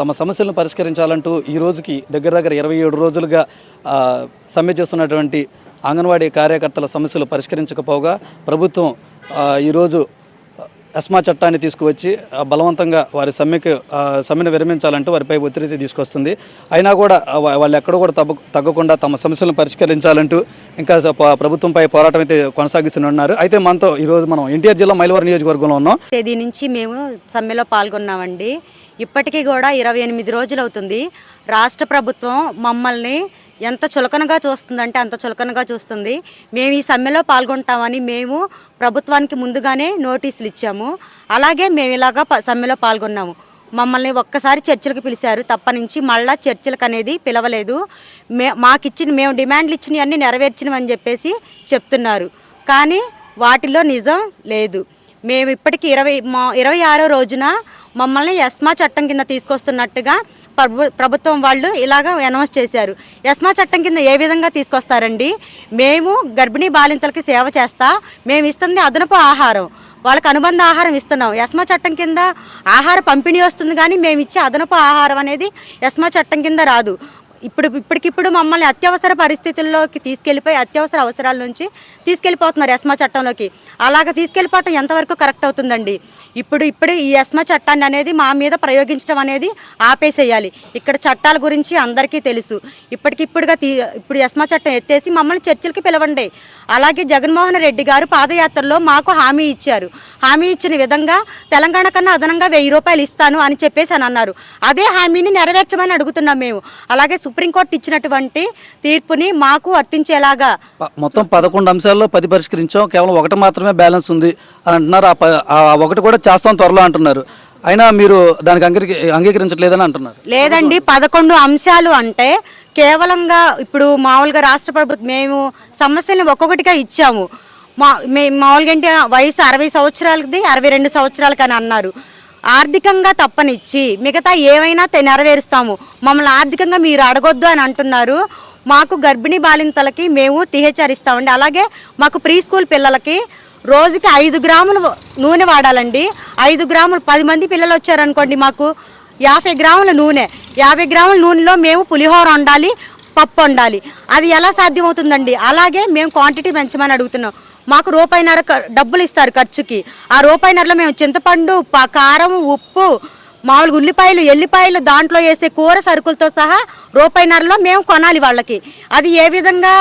తమ సమస్యలను పరిష్కరించాలంటూ ఈ రోజుకి దగ్గర దగ్గర ఇరవై ఏడు రోజులుగా సమ్మె చేస్తున్నటువంటి అంగన్వాడీ కార్యకర్తల సమస్యలు పరిష్కరించకపోగా ప్రభుత్వం ఈరోజు అస్మా చట్టాన్ని తీసుకువచ్చి బలవంతంగా వారి సమ్మెకు సమ్మెను విరమించాలంటూ వారిపై ఒత్తిడి తీసుకొస్తుంది. అయినా కూడా వాళ్ళు ఎక్కడ కూడా తగ్గ తగ్గకుండా తమ సమస్యలను పరిష్కరించాలంటూ ఇంకా ప్రభుత్వంపై పోరాటం అయితే కొనసాగిస్తున్నారు. అయితే మనతో ఈరోజు మనం ఎన్టీఆర్ జిల్లా మైలవరం నియోజకవర్గంలో ఉన్నాం. తేదీ నుంచి మేము సమ్మెలో పాల్గొన్నామండి. ఇప్పటికీ కూడా ఇరవై ఎనిమిది రోజులు అవుతుంది రాష్ట్ర ప్రభుత్వం మమ్మల్ని ఎంత చులకనగా చూస్తుందంటే అంత చులకనగా చూస్తుంది. మేము ఈ సమ్మెలో పాల్గొంటామని మేము ప్రభుత్వానికి ముందుగానే నోటీసులు ఇచ్చాము. అలాగే మేము ఇలాగా ప- సమ్మెలో పాల్గొన్నాము. మమ్మల్ని ఒక్కసారి చర్చలకు పిలిచారు. తప్ప నుంచి మళ్ళా చర్చలకు అనేది పిలవలేదు. మే మాకు ఇచ్చిన మేము డిమాండ్లు ఇచ్చినవన్నీ నెరవేర్చినవని చెప్పేసి చెప్తున్నారు. కానీ వాటిలో నిజం లేదు. మేము ఇప్పటికీ ఇరవై మా ఇరవై ఆరో రోజున మమ్మల్ని ఎస్మా చట్టం కింద తీసుకొస్తున్నట్టుగా ప్రభు ప్రభుత్వం వాళ్ళు ఇలాగ అనౌన్స్ చేశారు. ఎస్మా చట్టం కింద ఏ విధంగా తీసుకొస్తారండి? మేము గర్భిణీ బాలింతలకి సేవ చేస్తా మేము ఇస్తుంది అదనపు ఆహారం. వాళ్ళకి అనుబంధ ఆహారం ఇస్తున్నాం. ఎస్మా చట్టం కింద ఆహార పంపిణీ వస్తుంది కానీ మేము ఇచ్చే అదనపు ఆహారం అనేది ఎస్మా చట్టం కింద రాదు. ఇప్పుడు ఇప్పటికిప్పుడు మమ్మల్ని అత్యవసర పరిస్థితుల్లోకి తీసుకెళ్ళిపోయి అత్యవసర అవసరాల నుంచి తీసుకెళ్ళిపోతున్నారు ఎస్మా చట్టంలోకి. అలాగ తీసుకెళ్ళిపోవటం ఎంతవరకు కరెక్ట్ అవుతుందండి? ఇప్పుడు ఇప్పుడు ఈ ఎస్మా చట్టాన్ని అనేది మా మీద ప్రయోగించడం అనేది ఆపేసేయాలి. ఇక్కడ చట్టాల గురించి అందరికీ తెలుసు. ఇప్పటికిప్పుడుగా తీ ఇప్పుడు ఎస్మా చట్టం ఎత్తేసి మమ్మల్ని చర్చలకి పిలవండి. అలాగే జగన్మోహన్ రెడ్డి గారు పాదయాత్రలో మాకు హామీ ఇచ్చారు. హామీ ఇచ్చిన విధంగా తెలంగాణ కన్నా అదనంగా వెయ్యి రూపాయలు ఇస్తాను అని చెప్పేసి అని అన్నారు. అదే హామీని నెరవేర్చమని అడుగుతున్నాం మేము. అలాగే సుప్రీంకోర్టు ఇచ్చినటువంటి తీర్పుని మాకు వర్తించేలాగా మొత్తం పదకొండు అంశాల్లో పది పరిష్కరించాం. కేవలం ఒకటి మాత్రమే బ్యాలెన్స్ ఉంది అని అంటున్నారు. ఆ ఒకటి కూడా చేస్తాం త్వరలో అంటున్నారు. అయినా మీరు దానికి అంగీకరి అంగీకరించట్లేదని అంటున్నారు. లేదండి పదకొండు అంశాలు అంటే కేవలంగా ఇప్పుడు మామూలుగా రాష్ట్ర ప్రభుత్వం మేము సమస్యలను ఒక్కొక్కటిగా ఇచ్చాము. మా మామూలుగా అంటే వయసు అరవై సంవత్సరాలది అరవై రెండు సంవత్సరాలకి అని అన్నారు. ఆర్థికంగా తప్పనిచ్చి మిగతా ఏమైనా నెరవేరుస్తాము. మమ్మల్ని ఆర్థికంగా మీరు అడగొద్దు అని అంటున్నారు. మాకు గర్భిణీ బాలింతలకి మేము టీహెచ్ఆర్ ఇస్తామండి. అలాగే మాకు ప్రీ స్కూల్ పిల్లలకి రోజుకి ఐదు గ్రాములు నూనె వాడాలండి. ఐదు గ్రాములు పది మంది పిల్లలు వచ్చారనుకోండి మాకు యాభై గ్రాముల నూనె. యాభై గ్రాముల నూనెలో మేము పులిహోర వండాలి పప్పు వండాలి. అది ఎలా సాధ్యమవుతుందండి? అలాగే మేము క్వాంటిటీ పెంచమని అడుగుతున్నాం. మాకు రూపాయిన్నర డబ్బులు ఇస్తారు ఖర్చుకి. ఆ రూపాయిన్నరలో మేము చింతపండు ప- కారం ఉప్పు మామూలుగా ఉల్లిపాయలు ఎల్లిపాయలు దాంట్లో వేసే కూర సరుకులతో సహా రూపాయిన్నరలో మేము కొనాలి వాళ్ళకి. అది ఏ విధంగా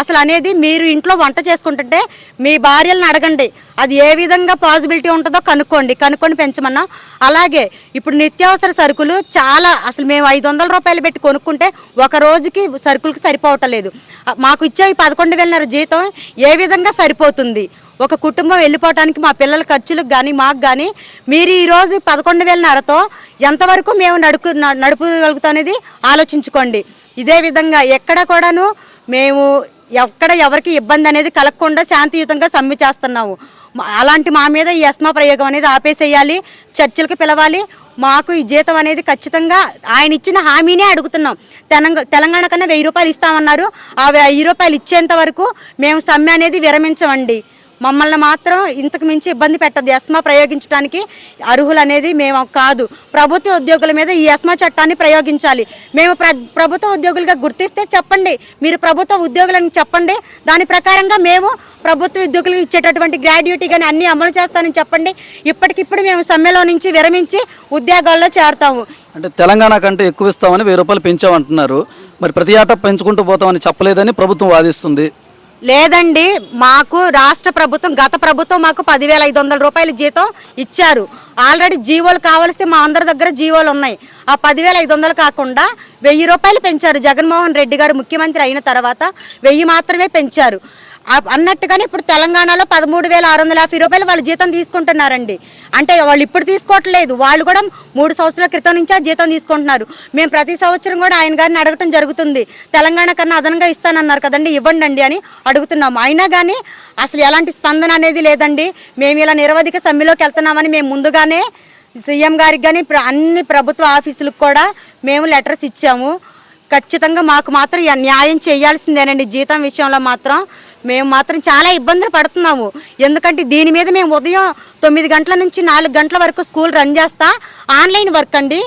అసలు అనేది మీరు ఇంట్లో వంట చేసుకుంటుంటే మీ భార్యలను అడగండి. అది ఏ విధంగా పాసిబిలిటీ ఉంటుందో కనుక్కోండి. కనుక్కొని పెంచమన్నా. అలాగే ఇప్పుడు నిత్యావసర సరుకులు చాలా అసలు మేము ఐదు వందల రూపాయలు పెట్టి కొనుక్కుంటే ఒక రోజుకి సరుకులకు సరిపోవటలేదు లేదు. మాకు ఇచ్చే ఈ పదకొండు వేలన్నర జీతం ఏ విధంగా సరిపోతుంది? ఒక కుటుంబం వెళ్ళిపోవటానికి మా పిల్లల ఖర్చులకు కానీ మాకు కానీ మీరు ఈరోజు పదకొండు వేలన్నరతో ఎంతవరకు మేము నడుపు న- నడుపుగలుగుతాం అనేది ఆలోచించుకోండి. ఇదే విధంగా ఎక్కడ కూడాను మేము ఎక్కడ ఎవరికి ఇబ్బంది అనేది కలగకుండా శాంతియుతంగా సమ్మె చేస్తున్నాము. అలాంటి మా మీద ఈ అస్మా ప్రయోగం అనేది ఆపేసేయాలి చర్చలకు పిలవాలి. మాకు ఈ జీతం అనేది ఖచ్చితంగా ఆయన ఇచ్చిన హామీనే అడుగుతున్నాం. తెలంగాణ తెలంగాణ కన్నా వెయ్యి రూపాయలు ఇస్తామన్నారు. ఆ వెయ్యి రూపాయలు ఇచ్చేంత వరకు మేము సమ్మె అనేది విరమించమండి. మమ్మల్ని మాత్రం ఇంతకు మించి ఇబ్బంది పెట్టద్దు. ఎస్మా ప్రయోగించడానికి అర్హులు అనేది మేము కాదు. ప్రభుత్వ ఉద్యోగుల మీద ఈ ఎస్మా చట్టాన్ని ప్రయోగించాలి. మేము ప్రభుత్వ ఉద్యోగులుగా గుర్తిస్తే చెప్పండి. మీరు ప్రభుత్వ ఉద్యోగులను చెప్పండి. దాని ప్రకారంగా మేము ప్రభుత్వ ఉద్యోగులకు ఇచ్చేటటువంటి గ్రాడ్యుయేటీ కానీ అన్నీ అమలు చేస్తానని చెప్పండి. ఇప్పటికిప్పుడు మేము సమ్మెలో నుంచి విరమించి ఉద్యోగాల్లో చేరుతాము. అంటే తెలంగాణ కంటే ఎక్కువ ఇస్తామని వెయ్యి రూపాయలు పెంచామంటున్నారు. మరి ప్రతి ఏటా పెంచుకుంటూ పోతామని చెప్పలేదని ప్రభుత్వం వాదిస్తుంది. లేదండి మాకు రాష్ట్ర ప్రభుత్వం గత ప్రభుత్వం మాకు పదివేల ఐదు వందల రూపాయల జీతం ఇచ్చారు. ఆల్రెడీ జీవోలు కావలిస్తే మా అందరి దగ్గర జీవోలు ఉన్నాయి. ఆ పదివేల ఐదు వందలు కాకుండా వెయ్యి రూపాయలు పెంచారు జగన్మోహన్ రెడ్డి గారు ముఖ్యమంత్రి అయిన తర్వాత వెయ్యి మాత్రమే పెంచారు. అన్నట్టుగానే ఇప్పుడు తెలంగాణలో పదమూడు వేల ఆరు వందల యాభై రూపాయలు వాళ్ళ జీతం తీసుకుంటున్నారండి. అంటే వాళ్ళు ఇప్పుడు తీసుకోవట్లేదు. వాళ్ళు కూడా మూడు సంవత్సరాల క్రితం నుంచి ఆ జీతం తీసుకుంటున్నారు. మేము ప్రతి సంవత్సరం కూడా ఆయన గారిని అడగటం జరుగుతుంది. తెలంగాణ కన్నా అదనంగా ఇస్తానన్నారు కదండి ఇవ్వండి అని అడుగుతున్నాము అయినా కానీ అసలు ఎలాంటి స్పందన అనేది లేదండి. మేము ఇలా నిరవధిక సమ్మెలోకి వెళ్తున్నామని మేము ముందుగానే సీఎం గారికి కానీ అన్ని ప్రభుత్వ ఆఫీసులకు కూడా మేము లెటర్స్ ఇచ్చాము. ఖచ్చితంగా మాకు మాత్రం న్యాయం చేయాల్సిందేనండి. జీతం విషయంలో మాత్రం మేము మాత్రం చాలా ఇబ్బందులు పడుతున్నాము. ఎందుకంటే దీని మీద మేము ఉదయం తొమ్మిది గంటల నుంచి నాలుగు గంటల వరకు స్కూల్ రన్ చేస్తా. ఆన్లైన్ వర్క్ అండి.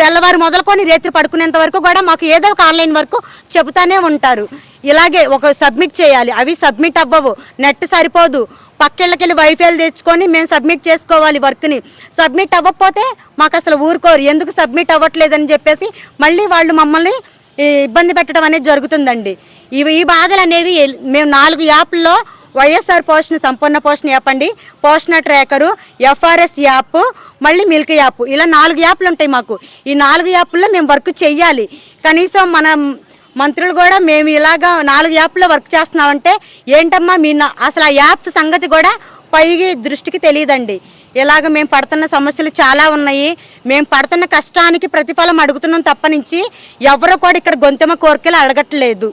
తెల్లవారు మొదలుకొని రేత్రి పడుకునేంత వరకు కూడా మాకు ఏదో ఒక ఆన్లైన్ వరకు చెబుతానే ఉంటారు. ఇలాగే ఒక సబ్మిట్ చేయాలి. అవి సబ్మిట్ అవ్వవు. నెట్ సరిపోదు. పక్కెళ్ళకెళ్ళి వైఫైలు తెచ్చుకొని మేము సబ్మిట్ చేసుకోవాలి వర్క్ని. సబ్మిట్ అవ్వకపోతే మాకు అసలు ఊరుకోరు. ఎందుకు సబ్మిట్ అవ్వట్లేదని చెప్పేసి మళ్ళీ వాళ్ళు మమ్మల్ని ఇబ్బంది పెట్టడం అనేది జరుగుతుందండి. ఇవి ఈ బాధలు అనేవి మేము నాలుగు యాప్ల్లో వైఎస్ఆర్ పోషణ సంపూర్ణ పోషణ యాప్ అండి. పోషణ ట్రాకరు ఎఫ్ఆర్ఎస్ యాప్ మళ్ళీ మిల్క్ యాప్. ఇలా నాలుగు యాప్లు ఉంటాయి మాకు. ఈ నాలుగు యాప్ల్లో మేము వర్క్ చెయ్యాలి. కనీసం మన మంత్రులు కూడా మేము ఇలాగా నాలుగు యాప్లో వర్క్ చేస్తున్నామంటే ఏంటమ్మా మీ నా- అసలు ఆ యాప్స్ సంగతి కూడా పైకి దృష్టికి తెలియదండి. ఇలాగ మేము పడుతున్న సమస్యలు చాలా ఉన్నాయి. మేము పడుతున్న కష్టానికి ప్రతిఫలం అడుగుతున్నాం తప్పనించి ఎవరు కూడా ఇక్కడ గొంతెమ కోరికలు అడగట్లేదు.